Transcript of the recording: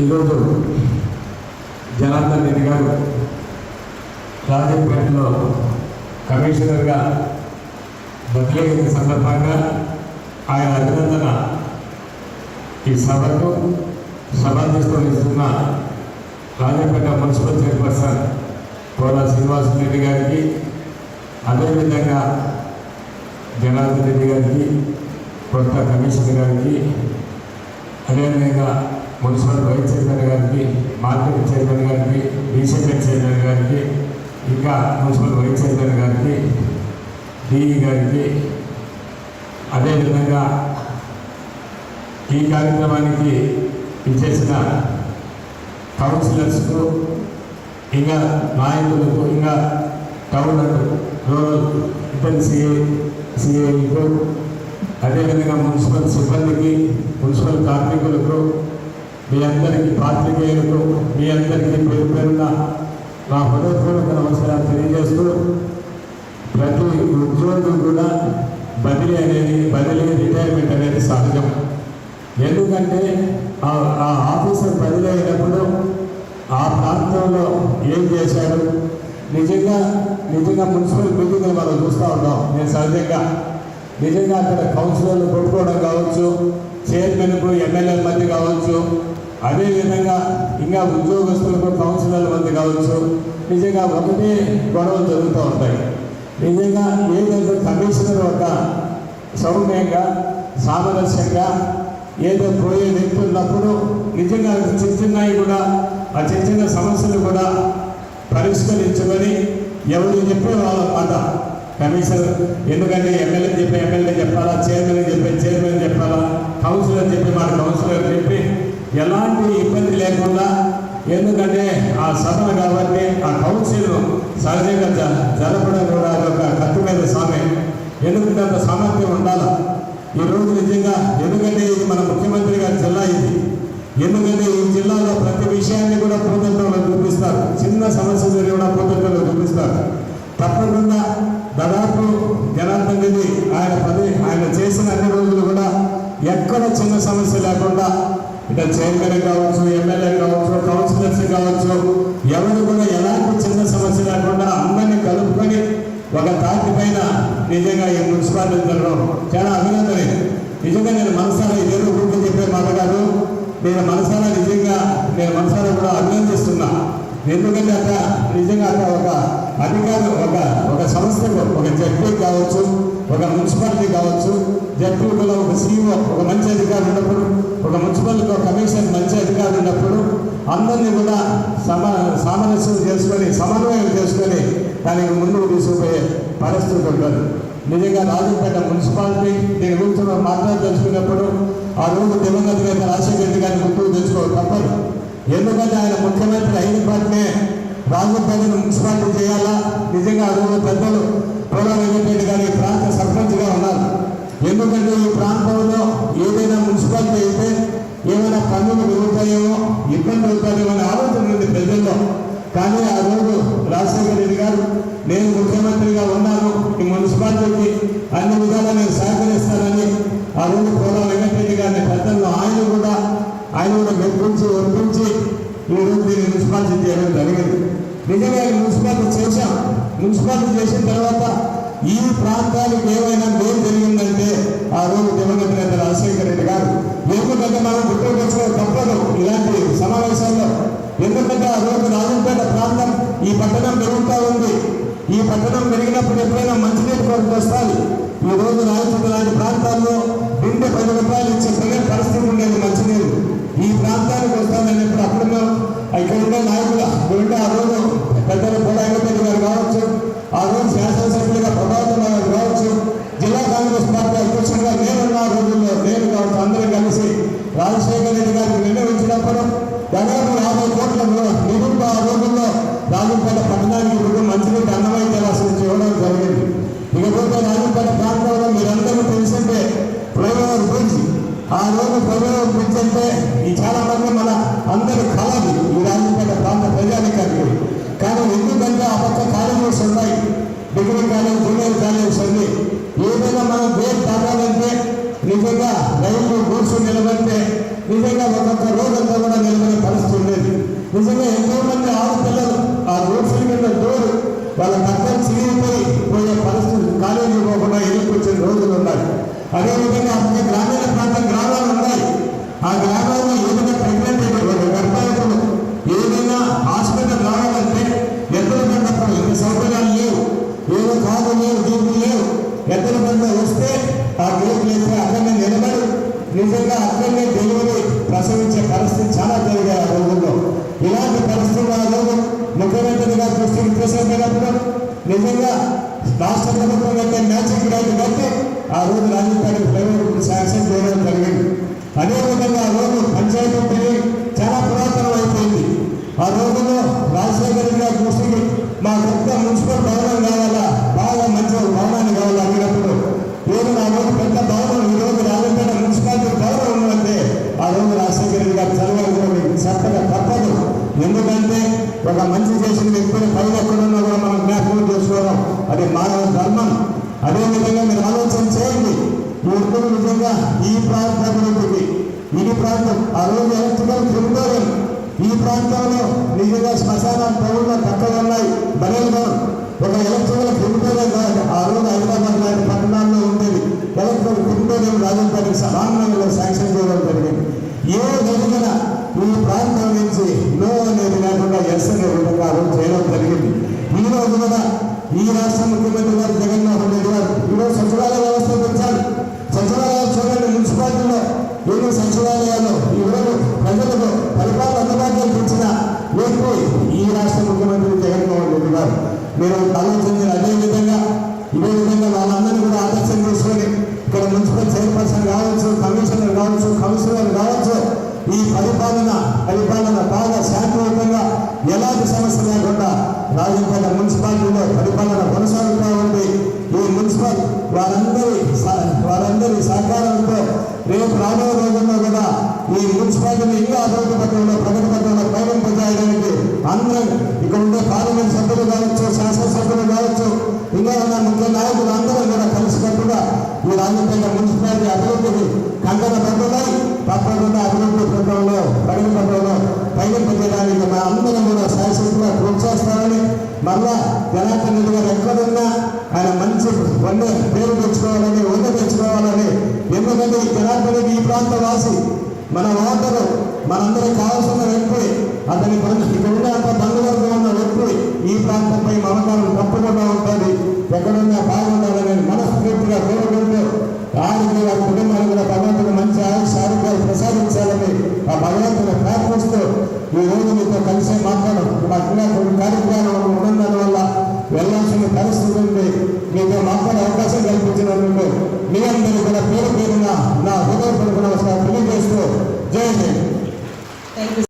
ఈరోజు జనార్దన్ రెడ్డి గారు రాజంపేటలో కమిషనర్గా బదిలీ అయిన సందర్భంగా ఆయన అభినందన. ఈ సభకు సభాధ్యక్షులు ఇస్తున్న రాజంపేట మున్సిపల్ చైర్పర్సన్ కోలా శ్రీనివాసరెడ్డి గారికి అదేవిధంగా జనార్దన్ రెడ్డి గారికి కొత్త కమిషనర్ గారికి అదేవిధంగా మున్సిపల్ మార్కెట్ చైర్మన్ గారికి డీసీపీ చైర్మన్ గారికి ఇంకా మున్సిపల్ వైస్ చైర్మన్ గారికి డిఈ గారికి అదేవిధంగా ఈ కార్యక్రమానికి ఇచ్చేసిన కౌన్సిలర్స్కు ఇంకా నాయకులకు ఇంకా టౌన్ రూరల్ ఇతర సిఏ సిఐకు అదేవిధంగా మున్సిపల్ సిబ్బందికి మున్సిపల్ కార్మికులకు మీ అందరికీ పాత్రికేయులకు మీ అందరికీ పేరు పేరున నా హృదయపూర్వక నమస్కారం తెలియజేస్తూ ప్రతి ఉద్యోగి కూడా బదిలీ అనేది బదిలీ రిటైర్మెంట్ అనేది సహజం ఎందుకంటే ఆ ఆఫీసర్ బదిలీ అయినప్పుడు ఆ ప్రాంతంలో ఏం చేశాడు? నిజంగా నిజంగా మున్సిపల్ మీటింగ్లు మనం చూస్తూ ఉంటాం నేను సహజంగా నిజంగా అక్కడ కౌన్సిలర్లు కొట్టుకోవడం కావచ్చు చైర్మన్కు ఎమ్మెల్యేల మధ్య కావచ్చు అదేవిధంగా ఇంకా ఉద్యోగస్తులకు కౌన్సిలర్ల మధ్య కావచ్చు నిజంగా ఒకటే గొడవలు జరుగుతూ ఉంటాయి. నిజంగా ఏదైతే కమిషనర్ ఒక సౌమ్యంగా సామరస్యంగా ఏదో పోయే వ్యక్తి ఉన్నప్పుడు నిజంగా చిన్న చిన్నవి కూడా ఆ చిన్న చిన్న సమస్యలు కూడా పరిష్కరించుకొని ఎవరు చెప్పే వాళ్ళ మాట. కమిషనర్ ఎందుకంటే ఎమ్మెల్యే చెప్పే ఎమ్మెల్యే చెప్పాలా చైర్మన్ చెప్పే చైర్మన్ చెప్పాలా కౌన్సిలర్ చెప్పి మా కౌన్సిలర్ చెప్పి ఎలాంటి ఇబ్బంది లేకుండా ఎందుకంటే ఆ సభ కాబట్టి ఆ కౌన్సిల్ సహజంగా జ జరపడం కూడా ఒక కత్తి మీద స్వామి ఎందుకంటే అంత సామర్థ్యం ఉండాల? ఈ రోజు నిజంగా ఎందుకంటే ఇది మన ముఖ్యమంత్రి గారి జిల్లా ఇది. ఎందుకంటే ఈ జిల్లాలో ప్రతి విషయాన్ని కూడా పూతత్వంలో చూపిస్తారు. చిన్న సమస్య కూడా పూతత్వంలో చూపిస్తారు. తప్పకుండా దాదాపు జనార్దన్ రెడ్డి ఆయన పది ఆయన చేసిన అన్ని రోజులు కూడా ఎక్కడ చిన్న సమస్య లేకుండా ఇంకా చైర్మన్ కావచ్చు ఎమ్మెల్యే కావచ్చు కౌన్సిలర్స్ కావచ్చు ఎవరు కూడా ఎలాంటి చిన్న సమస్య లేకుండా అందరినీ కలుపుకొని ఒక తాటి పైన నిజంగా ఈ మున్సిపాలిటీ జరగడం చాలా అభినందనే నిజంగా నేను మనసారా ఇదేదో గుర్తు చెప్పే మాట కాదు. నేను మనసారా నిజంగా నేను మనసారా కూడా అభినందిస్తున్నా. ఎందుకంటే అక్కడ నిజంగా అక్కడ ఒక అధికారులు ఒక ఒక సంస్థకు ఒక జడ్పీ కావచ్చు ఒక మున్సిపాలిటీ కావచ్చు జడ్పీలో ఒక సీఈఓ ఒక మంచి అధికారి ఉన్నప్పుడు ఒక మున్సిపాలిటీ ఒక కమిషన్ మంచి అధికారులు ఉన్నప్పుడు అందరినీ కూడా సమ సామరస్యం చేసుకొని సమన్వయం చేసుకొని దానికి ముందుకు తీసుకుపోయే పరిస్థితి ఉంటుంది. నిజంగా రాజంపేట మున్సిపాలిటీ దీని గురించి మాట్లాడదలుచుకున్నప్పుడు ఆ రోజు దివంగత నేత రాజశేఖర రెడ్డి గారిని గుర్తుకు తెచ్చుకోవాలి తప్పదు. ఎందుకంటే ఆయన ముఖ్యమంత్రి అయిన పాటనే మున్సిపాలిటీ చేయాలా? నిజంగా ఆ రోజు పెద్దలు పోలా వెంకటరెడ్డి గారు ప్రాంత సర్పంచ్గా ఉన్నారు. ఎందుకంటే ఈ ప్రాంతంలో ఏదైనా మున్సిపాలిటీ అయితే ఏమైనా పన్నులు పెరుగుతాయేమో ఇబ్బంది అవుతాయేమో అనే ఆలోచన ఉంది ప్రజల్లో. కానీ ఆ రోజు రాజశేఖర రెడ్డి గారు నేను ముఖ్యమంత్రిగా ఉన్నాను ఈ మున్సిపాలిటీకి అన్ని విధాలా నేను సహకరిస్తానని ఆ రోజు పోలా వెంకటరెడ్డి గారిని పెద్దల్లో ఆయన కూడా ఆయన కూడా మెప్పించి ఒప్పించి ఈ రోజు దీన్ని మున్సిపాలిటీ చేయడం జరిగింది. నిజంగా మున్సిపాలిటీ చేశాం మున్సిపాలిటీ చేసిన తర్వాత ఈ ప్రాంతానికి ఏమైనా మేలు జరిగిందంటే ఆ రోజు దివంగత నేత రాజశేఖర రెడ్డి గారు ఎందుకంటే మనం గుర్తుకొచ్చిన తప్పదు ఇలాంటి సమావేశాల్లో. ఎందుకంటే ఆ రోజు రాజంపేట ప్రాంతం ఈ పట్టణం పెరుగుతూ ఉంది. ఈ పట్టణం పెరిగినప్పుడు ఎప్పుడైనా మంచినీటి కొరకు వస్తాయి ఈ రోజు రాజంపేట లాంటి ప్రాంతాల్లో రెండు పది రూపాయలు నిజంగా అక్కడనే డెలివరీ ప్రసవించే పరిస్థితి చాలా జరిగాయి ఆ రోజుల్లో. ఇలాంటి పరిస్థితులు ఆ రోజు ముఖ్యమంత్రిగా గారు దృష్టికి తీసుకెళ్ళినప్పుడు నిజంగా రాష్ట్ర ప్రభుత్వం యొక్క మ్యాచింగ్ రైతు కట్టి ఆ రోజు రాజధాని ప్రైవేట్ శాంక్షన్ చేయడం జరిగింది. అదేవిధంగా ఆ రోజు పంచాయతీ పెళ్ళి చాలా పురాతనం అయిపోయింది. ఆ రోజుల్లో రాజశేఖర్ గారి దృష్టికి మా కొత్త మున్సిపల్ భవనం కావాలా? బాగా మంచి భవనాన్ని కావాలా? అడిగినప్పుడు లేదు ఆ రోజు పెద్ద భవనం ప్రాంతం. ఆ రోజు ఎలక్ట్రికల్ ఫిబ్రవరి ఈ ప్రాంతంలో నిజంగా శ్మశానాలు టౌన్లో తక్కువ ఉన్నాయి. బరేగా ఒక ఎలక్ట్రికల్ ఫిబ్రవరి కాదు ఆ రోజు హైదరాబాద్ లాంటి పట్టణాల్లో ఉండేది. ఎలక్ట్రికల్ ఫిబ్రవరి రాజధాని సమానంలో శాంక్షన్ చేయడం జరిగింది. ఏ జరిగినా ఈ ప్రాంతం నుంచి నో అనేది లేకుండా ఎస్ అనే విధంగా ఆ రోజు చేయడం జరిగింది. ఈ రోజు కూడా ఈ రాష్ట్ర ముఖ్యమంత్రి గారు జగన్ మీరు ఆలోచించిన అదే విధంగా ఇదే విధంగా వాళ్ళందరినీ కూడా ఆదర్శం చూసుకొని ఇక్కడ మున్సిపల్ చైర్పర్సన్ కావచ్చు కమిషనర్ కావచ్చు కౌన్సిలర్ కావచ్చు ఈ పరిపాలన పరిపాలన బాగా శాంతియుతంగా ఎలాంటి సమస్య లేకుండా రాజంపేట మున్సిపాలిటీలో పరిపాలన కొనసాగుతూ ఉంది. ఈ మున్సిపల్ వారందరి వారందరి సహకారంతో రేపు రాబోయే రోజుల్లో కూడా ఈ మున్సిపాలిటీని ఇంకా అభివృద్ధి పత్రంలో ప్రగతి పత్రంలో ప్రయాణింపజేయడానికి అందరం ఇక్కడ ఉండే పార్లమెంట్ సభ్యులు కావచ్చు శాసనసభ్యులు కావచ్చు ఇంకా ఉన్న ముఖ్య నాయకులు అందరూ కూడా కలిసికట్టుగా ఈ రాజపేట మున్సిపాలిటీ అభివృద్ధికి కంకణ బద్దలై తప్పకుండా అభివృద్ధి పత్రంలో ప్రగతి పత్రంలో పయనింపజేయడానికి మా అందరం కూడా శాశ్వతంగా ప్రోత్సహిస్తామని మళ్ళా జనార్దన్ రెడ్డి గారు ఎక్కడున్నా ఆయన మంచి వండే పేరు తెచ్చుకోవాలని వంద తెచ్చుకోవాలని ఎందుకంటే ఈ జనార్దన్ రెడ్డి ఈ ప్రాంత వాసి మన ఓటరు మనందరికి కావాల్సిన వ్యక్తి అతని బంధు ఇక్కడ ఉండే అంత ఈ రోజు మీతో కలిసే మాట్లాడడం అట్లా కొన్ని కార్యక్రమాలు ఉండడం వల్ల వెళ్ళాల్సిన పరిస్థితి ఉంది. మీతో మాట్లాడే అవకాశం కల్పించినందుకు మీ అందరూ కూడా పేరు పేరున నా హృదయపూర్వక నమస్కారం తెలియజేస్తూ జై హింద్.